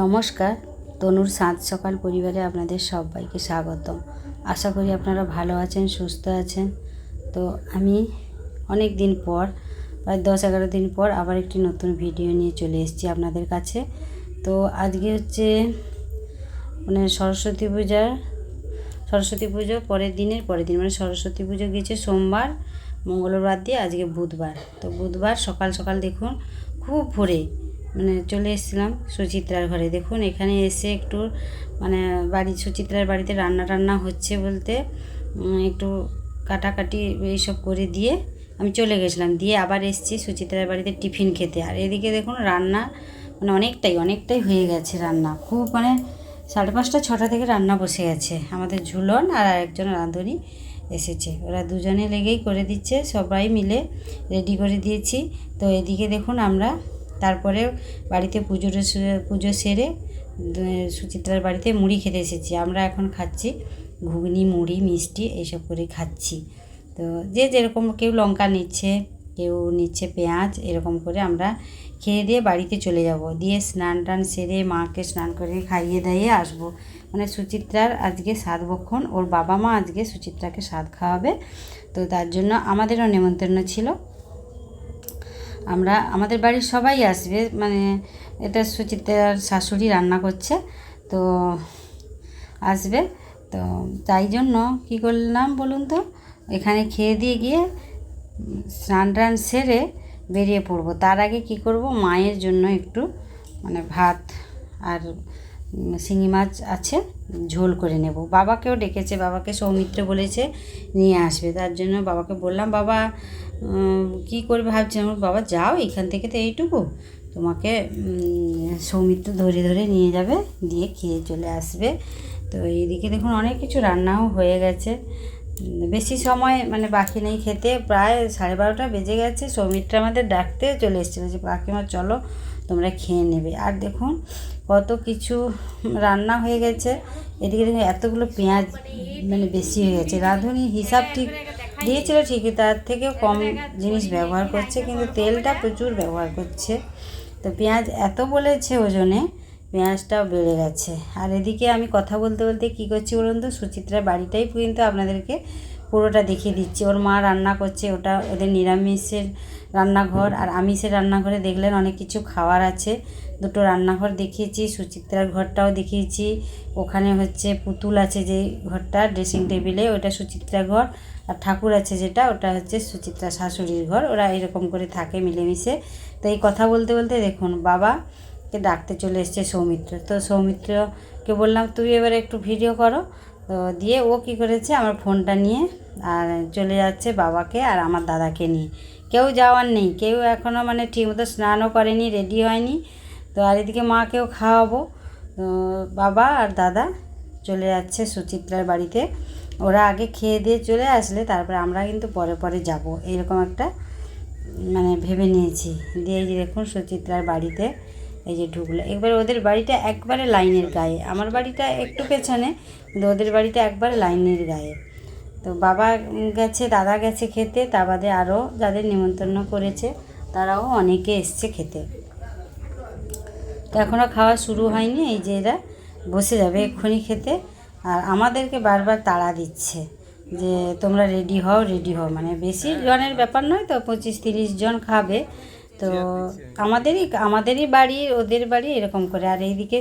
নমস্কার, তনুর সাত সকাল পরিবারে আপনাদের সবাইকে স্বাগতম। আশা করি আপনারা ভালো আছেন, সুস্থ আছেন। তো আমি অনেক দিন পর, প্রায় দশ এগারো দিন পর আবার একটি নতুন ভিডিও নিয়ে চলে এসেছি আপনাদের কাছে। তো আজকে হচ্ছে মানে সরস্বতী পূজার, সরস্বতী পুজো পরের দিনের পরের দিন মানে সরস্বতী পুজো গেছে সোমবার, মঙ্গলবার দিয়ে আজকে বুধবার। তো বুধবার সকাল সকাল দেখুন, খুব ভোরে মানে চলে এসেছিলাম সুচিত্রার ঘরে। দেখুন, এখানে এসে একটু মানে বাড়ি, সুচিত্রার বাড়িতে রান্না টান্না হচ্ছে বলতে একটু কাটাকাটি এইসব করে দিয়ে আমি চলে গেছিলাম। দিয়ে আবার এসেছি সুচিত্রার বাড়িতে টিফিন খেতে। আর এদিকে দেখুন, রান্না মানে অনেকটাই অনেকটাই হয়ে গেছে রান্না। খুব মানে সাড়ে পাঁচটা, ছটা থেকে রান্না বসে গেছে। আমাদের ঝুলন আর আরেকজন রাঁধুনি এসেছে। ওরা দুজনে লেগেই করে দিচ্ছে, সবাই মিলে রেডি করে দিয়েছি। তো এদিকে দেখুন আমরা তারপরে বাড়িতে পুজোর পুজো সেরে সুচিত্রার বাড়িতে মুড়ি খেতে এসেছি। আমরা এখন খাচ্ছি ঘুগনি, মুড়ি, মিষ্টি এইসব করে খাচ্ছি। তো যে যেরকম কেউ লঙ্কা নিচ্ছে, কেউ নিচ্ছে পেঁয়াজ, এরকম করে আমরা খেয়ে দিয়ে বাড়িতে চলে যাব। দিয়ে স্নান টান সেরে মাকে স্নান করে খাইয়ে দাইয়ে আসব। মানে সুচিত্রার আজকে সাত বক্ষণ, ওর বাবা মা আজকে সুচিত্রাকে স্বাদ খাওয়াবে। তো তার জন্য আমাদেরও নেমন্তন্ন ছিল। আমরা, আমাদের বাড়ির সবাই আসবে মানে এটা সুচিত্রার শাশুড়ি রান্না করছে, তো আসবে, তো তাই জন্য কী করলাম বলুন তো, এখানে খেয়ে দিয়ে গিয়ে স্নান টান সেরে বেরিয়ে পড়ব। তার আগে কি করব, মায়ের জন্য একটু মানে ভাত আর শিঙি মাছ আছে, ঝোল করে নেব। বাবাকেও ডেকেছে, বাবাকে সৌমিত্র বলেছে নিয়ে আসবে। তার জন্য বাবাকে বললাম, বাবা কি করবে ভাবছি? আমার বাবা, যাও, এখান থেকে তো এইটুকু। তোমাকে সৌমিত্র ধরে ধরে নিয়ে যাবে, দিয়ে খেয়ে চলে আসবে। তো এইদিকে দেখুন, অনেক কিছু রান্নাও হয়ে গেছে। বেশি সময় মানে বাকি নেই খেতে। প্রায় সাড়ে বারোটা বেজে গেছে। সৌমিত্র আমাদের ডাকতে চলে এসেছিল যে, কাকিমা, চলো, তোমরা খেয়ে নেবে। আর দেখুন কত কিছু রান্না হয়ে গেছে। এদিকে দেখুন, এতগুলো পেঁয়াজ মানে বেশি হয়ে গেছে। রাঁধুনি হিসাব ঠিক দিয়েছিল ঠিকই, তার থেকেও কম জিনিস ব্যবহার করছে, কিন্তু তেলটা প্রচুর ব্যবহার করছে। তো পেঁয়াজ এত বলেছে ওজনে, পেঁয়াজটাও বেড়ে গেছে। আর এদিকে আমি কথা বলতে বলতে কী করছি বলুন তো, সুচিত্রার বাড়িটাই কিন্তু আপনাদেরকে পুরোটা দেখিয়ে দিচ্ছি। ওর মা রান্না করছে, ওটা ওদের নিরামিষের রান্নাঘর। আর আমিষের রান্নাঘরে দেখলেন অনেক কিছু খাওয়ার আছে। দুটো রান্নাঘর দেখিয়েছি, সুচিত্রার ঘরটাও দেখিয়েছি। ওখানে হচ্ছে পুতুল আছে যে ঘরটা ড্রেসিং টেবিলে ওটা সুচিত্রা ঘর। আর ঠাকুর আছে যেটা, ওটা হচ্ছে সুচিত্রা শাশুড়ির ঘর। ওরা এরকম করে থাকে মিলেমিশে। তো এই কথা বলতে বলতে দেখুন, বাবাকে ডাকতে চলে এসছে সৌমিত্র। তো সৌমিত্রকে বললাম, তুই এবারে একটু ভিডিও করো। তো দিয়ে ও কী করেছে, আমার ফোনটা নিয়ে, আর চলে যাচ্ছে বাবাকে আর আমার দাদাকে নিয়ে। কেউ যাওয়ার নেই, কেউ এখনও মানে ঠিকমতো স্নানও করেনি রেডি হয়নি। তো আর এদিকে মাকেও খাওয়াবো। তো বাবা আর দাদা চলে যাচ্ছে সুচিত্রার বাড়িতে। ওরা আগে খেয়ে দিয়ে চলে আসলে, তারপরে আমরা কিন্তু পরে পরে যাব। এরকম একটা মানে ভেবে নিয়েছি। দিয়ে দেখুন সুচিত্রার বাড়িতে এই যে ঢুকলো। একবার ওদের বাড়িটা একবারে লাইনের গায়ে। আমার বাড়িটা একটু পেছনে, কিন্তু ওদের বাড়িটা একবারে লাইনের গায়ে। তো বাবা গেছে, দাদা গেছে খেতে, তা বাদে আরও যাদের নিমন্ত্রণ করেছে, তারাও অনেকে এসছে খেতে। তো এখনও খাওয়া শুরু হয়নি, এই যে এরা বসে যাবে এক্ষুনি খেতে। আর আমাদেরকে বারবার তাড়া দিচ্ছে যে তোমরা রেডি হও রেডি হও। মানে বেশি জনের ব্যাপার নয় তো, পঁচিশ তিরিশ জন খাবে। তো আমাদেরই আমাদেরই বাড়ি ওদের বাড়ি এরকম করে। আর এইদিকে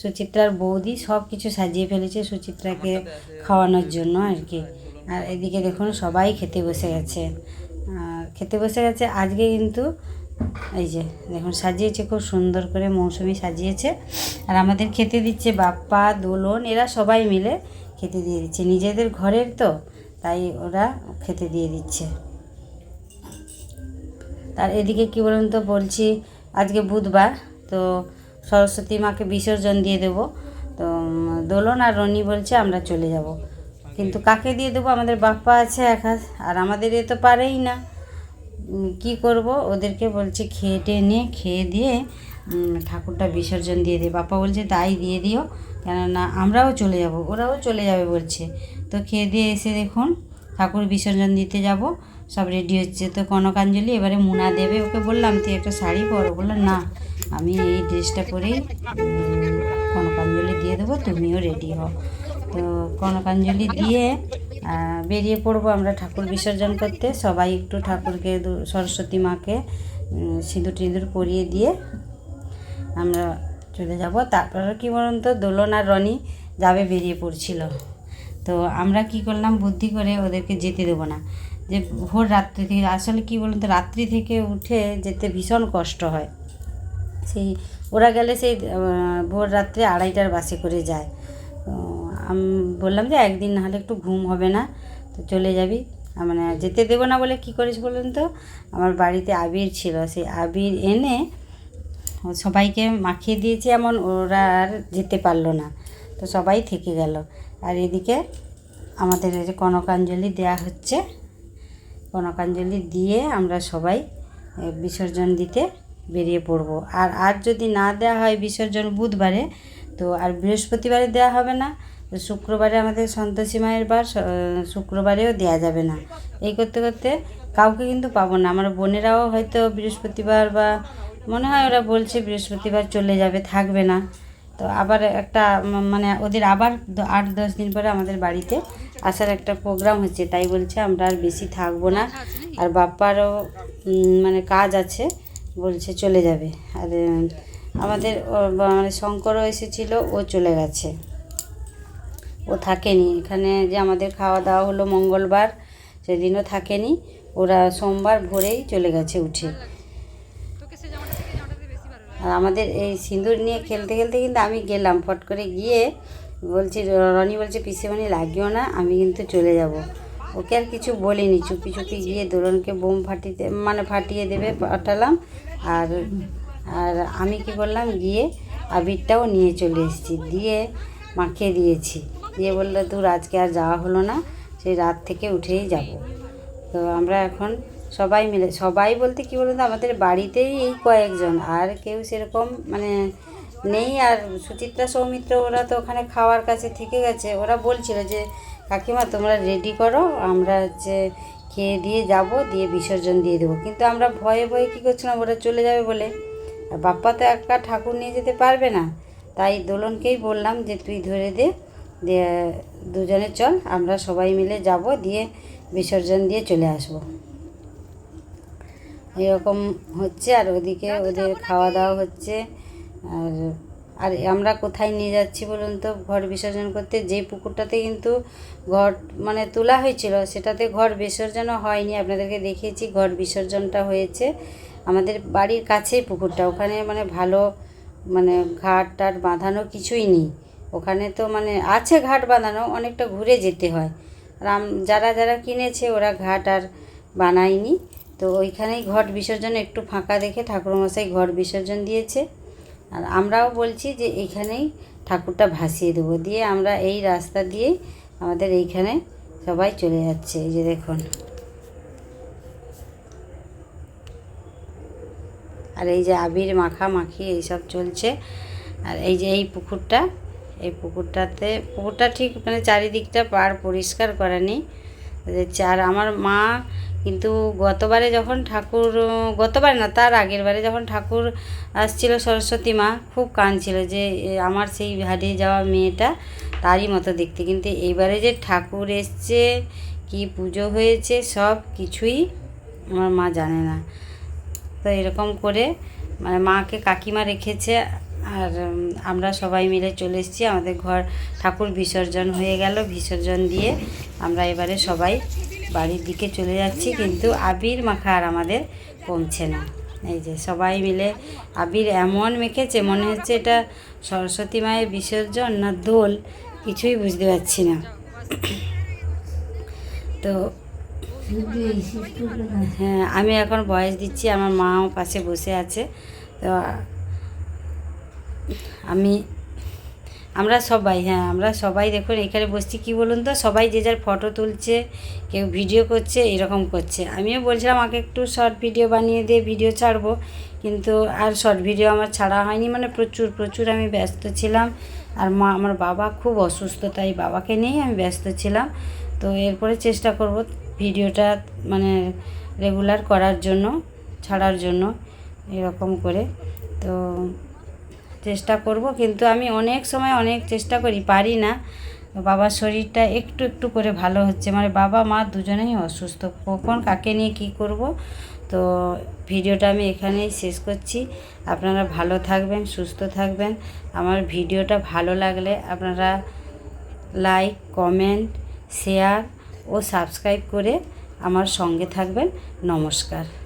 সুচিত্রার বৌদি সব কিছু সাজিয়ে ফেলেছে সুচিত্রাকে খাওয়ানোর জন্য আর কি। আর এদিকে দেখুন সবাই খেতে বসে গেছে। খেতে বসে গেছে। আজকে কিন্তু এই যে দেখুন সাজিয়েছে খুব সুন্দর করে মৌসুমি সাজিয়েছে। আর আমাদের খেতে দিচ্ছে বাপ্পা দোলন এরা সবাই মিলে খেতে দিয়ে দিচ্ছে। নিজেদের ঘরের তো তাই ওরা খেতে দিয়ে দিচ্ছে। তার এদিকে কি বলুন তো, বলছি আজকে বুধবার, তো সরস্বতী মাকে বিসর্জন দিয়ে দেবো। তো দোলন আর রনি বলছে আমরা চলে যাব। কিন্তু কাকে দিয়ে দেবো? আমাদের বাপ্পা আছে এক আর আমাদের এ তো পারেই না। কি করব? ওদেরকে বলছে খেয়ে টেয়ে নিয়ে, খেয়ে দিয়ে ঠাকুরটা বিসর্জন দিয়ে দিয়ে বাপ্পা বলছে তাই দিয়ে দিও, কেননা আমরাও চলে যাব, ওরাও চলে যাবে বলছে। তো খেয়ে দিয়ে এসে দেখুন ঠাকুর বিসর্জন দিতে যাব। সব রেডি হচ্ছে। তো কনকাঞ্জলি এবারে মুনা দেবে, ওকে বললাম, তুই একটা শাড়ি পরো। বলল, না, আমি এই ড্রেসটা পরেই কনকাঞ্জলি দিয়ে দেবো, তুমিও রেডি হও। তো কনকাঞ্জলি দিয়ে বেরিয়ে পড়ব আমরা ঠাকুর বিসর্জন করতে। সবাই একটু ঠাকুরকে সরস্বতী মাকে সিঁদুর টিঁদুর পরিয়ে দিয়ে আমরা চলে যাব। তারপরে কি বলুন তো দোলন আর রনি যাবে বেরিয়ে পড়ছিল। তো আমরা কি করলাম, বুদ্ধি করে ওদেরকে যেতে দেবো না। যে ভোর রাত্রি থেকে, আসলে কি বলুন তো, রাত্রি থেকে উঠে যেতে ভীষণ কষ্ট হয়। সেই, ওরা গেলে সেই ভোর রাত্রে আড়াইটার বাসে করে যায়। আমি, বললাম যে একদিন না হলে একটু ঘুম হবে না, তো চলে যাবি। মানে যেতে দেবো না বলে কি করিস বলুন তো? আমার বাড়িতে আবির ছিল, সেই আবির এনে সবাইকে মাখিয়ে দিয়েছি, এমন ওরা আর যেতে পারল না। তো সবাই থেকে গেল। আর এদিকে আমাদের এই যে কনকাঞ্জলি দেয়া হচ্ছে। কনকাঞ্জলি দিয়ে আমরা সবাই বিসর্জন দিতে বেরিয়ে পড়ব। আর আর যদি না দেওয়া হয় বিসর্জন বুধবারে, তো আর বৃহস্পতিবারে দেওয়া হবে না, তো শুক্রবারে আমাদের সন্তোষী মায়ের বার শুক্রবারেও দেওয়া যাবে না। এই করতে করতে কাউকে কিন্তু পাবো না। আমার বোনেরাও হয়তো বৃহস্পতিবার বা, মনে হয় ওরা বলছে বৃহস্পতিবার চলে যাবে, থাকবে না। তো আবার একটা মানে ওদের আবার আট দশ দিন পরে আমাদের বাড়িতে আসার একটা প্রোগ্রাম হচ্ছে। তাই বলছে আমরা আর বেশি থাকব না। আর বাপ্পারও মানে কাজ আছে। বলছে চলে যাবে। আর আমাদের মানে শঙ্করও এসেছিল, ও চলে গেছে। ও থাকেনি। এখানে যে আমাদের খাওয়া দাওয়া হলো মঙ্গলবার, সেদিনও থাকেনি। ওরা সোমবার ভোরেই চলে গেছে উঠে। আর আমাদের এই সিঁদুর নিয়ে খেলতে খেলতে কিন্তু আমি গেলাম। ফট করে গিয়ে বলছি, রনি বলছে, পিসেমণি, লাগিও না, আমি কিন্তু চলে যাব। ওকে আর কিছু বলিনি। চুপি চুপি গিয়ে দোলনকে বোম ফাটিতে মানে ফাটিয়ে দেবে, পাঠালাম। আর আর আমি কি করলাম, গিয়ে আবিরটাও নিয়ে চলে এসেছি, দিয়ে মাখিয়ে দিয়েছি। দিয়ে বলল দূর আজকে আর যাওয়া হলো না, সেই রাত থেকে উঠেই যাব। তো আমরা এখন সবাই মিলে, সবাই বলতে কি বলুন তো আমাদের বাড়িতেই এই কয়েকজন। আর কেউ সেরকম মানে নেই, আর সুচিত্রা সৌমিত্র, ওরা তো ওখানে খাওয়ার কাছে থেকে গেছে। ওরা বলছিল যে, কাকিমা, তোমরা রেডি করো, আমরা হচ্ছে খেয়ে দিয়ে যাব, দিয়ে বিসর্জন দিয়ে দেবো। কিন্তু আমরা ভয়ে ভয়ে কী করছিলাম, ওরা চলে যাবে বলে। আর বাপ্পা তো একা ঠাকুর নিয়ে যেতে পারবে না। তাই দোলনকেই বললাম যে, তুই ধরে দে, দুজনে চল, আমরা সবাই মিলে যাব, দিয়ে বিসর্জন দিয়ে চলে আসব। এরকম হচ্ছে আর ওদিকে ওদের খাওয়া দাওয়া হচ্ছে। আর আর আমরা কোথায় নিয়ে যাচ্ছি বলুন তো? ঘর বিসর্জন করতে যে পুকুরটাতে কিন্তু ঘর মানে তোলা হয়েছিল সেটাতে ঘর বিসর্জনও হয়নি। আপনাদেরকে দেখিয়েছি ঘর বিসর্জনটা হয়েছে। আমাদের বাড়ির কাছেই পুকুরটা ওখানে মানে ভালো মানে ঘাট টাট বাঁধানো কিছুই নেই। ওখানে তো মানে আছে ঘাট বাঁধানো অনেকটা ঘুরে যেতে হয়। আর যারা যারা কিনেছে ওরা ঘাট আর বানায়নি। তো ওইখানেই ঘট বিসর্জন একটু ফাঁকা দেখে ঠাকুরমশাই ঘট বিসর্জন দিয়েছে। আর আমরাও বলছি যে এইখানেই ঠাকুরটা ভাসিয়ে দেবো। দিয়ে আমরা এই রাস্তা দিয়েই আমাদের এইখানে সবাই চলে যাচ্ছে, এই যে দেখুন। আর এই যে আবির, মাখা, মাখি এইসব চলছে। আর এই যে এই পুকুরটা, এই পুকুরটাতে, পুকুরটা ঠিক মানে চারিদিকটা পার পরিষ্কার করা নেই। যে চার, আমার মা কিন্তু গতবারে যখন ঠাকুর, গতবারে না, তার আগের বারে যখন ঠাকুর আসছিল সরস্বতী মা, খুব কাঁদছিল যে আমার সেই হারিয়ে যাওয়া মেয়েটা তারই মতো দেখতে। কিন্তু এইবারে যে ঠাকুর এসছে, কি পুজো হয়েছে, সব কিছুই আমার মা জানে না। তো এরকম করে মানে মাকে কাকিমা রেখেছে আর আমরা সবাই মিলে চলে এসেছি। আমাদের ঘর ঠাকুর বিসর্জন হয়ে গেল, বিসর্জন দিয়ে আমরা এবারে সবাই বাড়ির দিকে চলে যাচ্ছি। কিন্তু আবির, মাখা আর আমাদের কমছে না। এই যে সবাই মিলে আবির এমন মেখেছে, মনে হচ্ছে এটা সরস্বতী মায়ের বিসর্জন না দোল, কিছুই বুঝতে পারছি না। তো হ্যাঁ আমি এখন বয়স দিচ্ছি, আমার মাও পাশে বসে আছে। তো আমি, আমরা সবাই হ্যাঁ আমরা সবাই দেখুন এখানে বসছি, কি বলুন তো? সবাই যে যার ফটো তুলছে, কেউ ভিডিও করছে, এরকম করছে। আমিও বলছিলাম, আমাকে একটু শর্ট ভিডিও বানিয়ে দিয়ে ভিডিও ছাড়বো। কিন্তু আর শর্ট ভিডিও আমার ছাড়া হয়নি মানে প্রচুর প্রচুর আমি ব্যস্ত ছিলাম। আর মা, আমার বাবা খুব অসুস্থ, তাই বাবাকে নিয়েই আমি ব্যস্ত ছিলাম। তো এরপরে চেষ্টা করব ভিডিওটা মানে রেগুলার করার জন্য, ছাড়ার জন্য, এরকম করে। তো চেষ্টা করব, কিন্তু আমি অনেক সময় অনেক চেষ্টা করি, পারি না। বাবার শরীরটা একটু একটু করে ভালো হচ্ছে। মানে বাবা, মা দুজনেই অসুস্থ। কখন কাকে নিয়ে কী করব? তো ভিডিওটা আমি এখানেই শেষ করছি। আপনারা ভালো থাকবেন, সুস্থ থাকবেন। আমার ভিডিওটা ভালো লাগলে আপনারা লাইক, কমেন্ট, শেয়ার ও সাবস্ক্রাইব করে আমার সঙ্গে থাকবেন। নমস্কার।